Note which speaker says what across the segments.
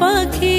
Speaker 1: পাখি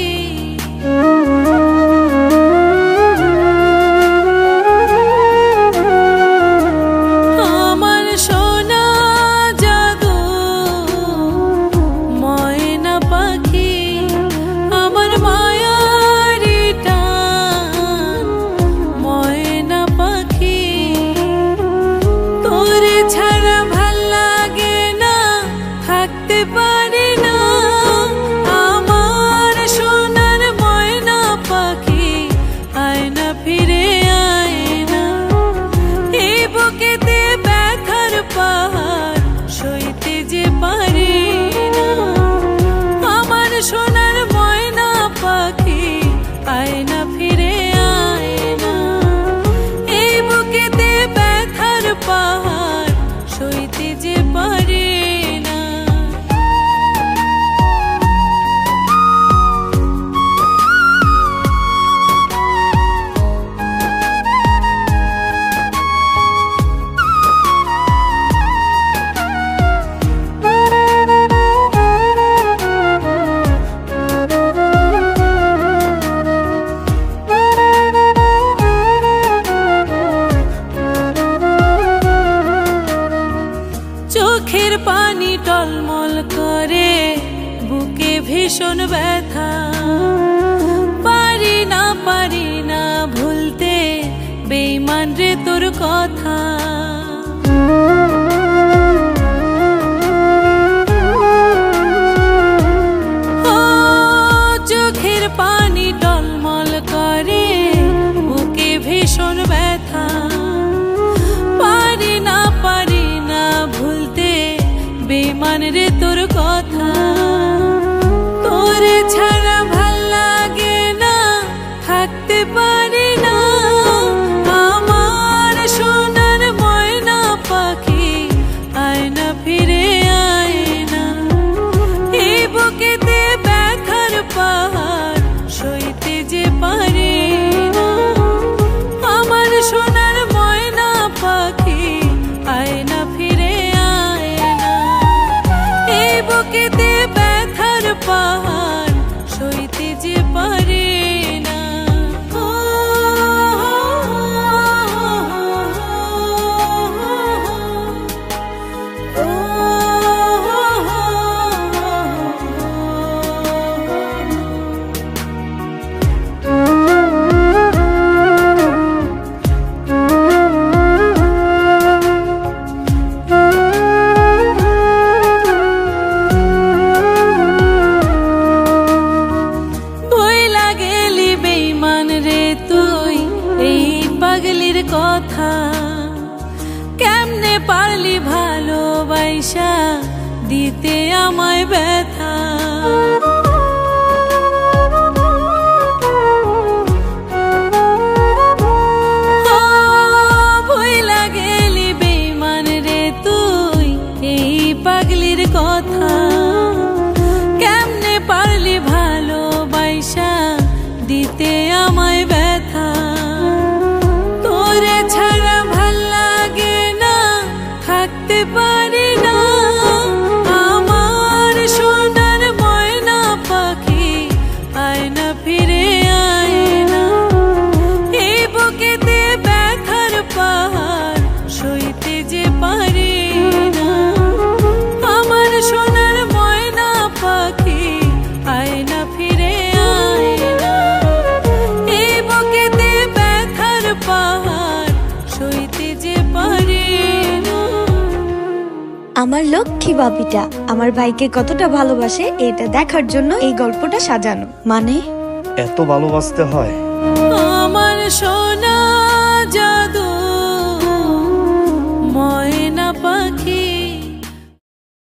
Speaker 1: চোখের পানি টলমল করে, বুকে ভীষণ ব্যথা। পারি না পারি না ভুলতে বেইমান রে তোর কথা। পারলি ভালোবাসা দিতে আমায় ব্যা
Speaker 2: আমার লক্ষ্মী বাবিটা আমার ভাইকে কতটা ভালোবাসে এটা দেখার জন্য এই গল্পটা সাজানো। মানে?
Speaker 3: এত ভালোবাসতে হয়।
Speaker 1: আমার সোনা